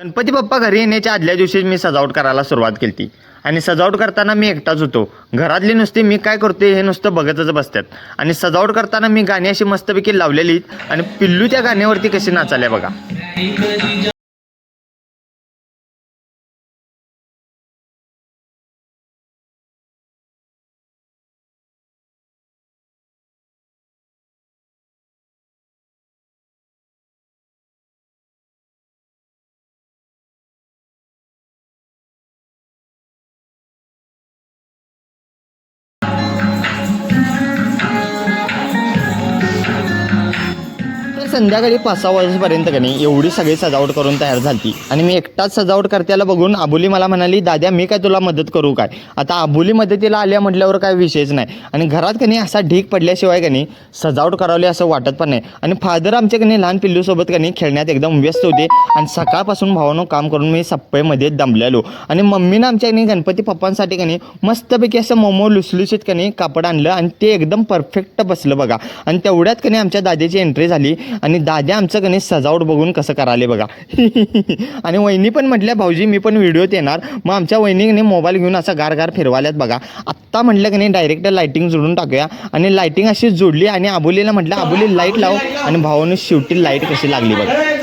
गणपती बाप्पा घरी येण्याच्या आदल्या दिवशी मी सजावट करायला सुरुवात केली आणि सजावट करताना मी एकटाच होतो. घरातली नुसती मी काय करते हे नुसतं बघतच बसतात आणि सजावट करताना मी गाणी अशी मस्तपैकी लावलेली आणि पिल्लू त्या गाण्यावरती कशी नाचाल्या बघा. संध्याकाळी पाच सहा वाजेपर्यंत का नाही एवढी सगळी सजावट करून तयार झाली आणि मी एकटाच सजावट करत्याला बघून आबोली मला म्हणाली दाद्या मी काय तुला मदत करू काय? आता आबोली मदतीला आल्या म्हटल्यावर काय विषयच नाही. आणि घरात कनी असा ढीक पडल्याशिवाय का नाही सजावट करावली असं वाटत पण नाही. आणि फादर आमच्या का लहान पिल्लूसोबत का नाही खेळण्यात एकदम व्यस्त होते. आणि सकाळपासून भावानं काम करून मी सप्पेमध्ये दमलेलो. आणि मम्मीनं आमच्या का गणपती पप्पांसाठी का नाही मस्तपैकी असं मोमो लुसलुसीत का नाही कापड आणलं आणि ते एकदम परफेक्ट बसलं बघा. आणि तेवढ्यात कनी आमच्या दादीची एंट्री झाली. आणि दाद्या आमचं गणेश सजावट बघून कसं कराले बघा. आणि वहिनी पण म्हटल्या भाऊजी मी पण व्हिडिओत येणार. मग आमच्या वहिनीने मोबाईल घेऊन असं गार गार फिरवाल्यात बघा. आत्ता म्हटलं की नाही डायरेक्ट लाईटिंग जोडून टाकूया. आणि लाईटिंग अशी जोडली आणि आबोलीला म्हटलं आबोली लाइट लाव. आणि भावानं शेवटी लाइट कशी लागली बघा.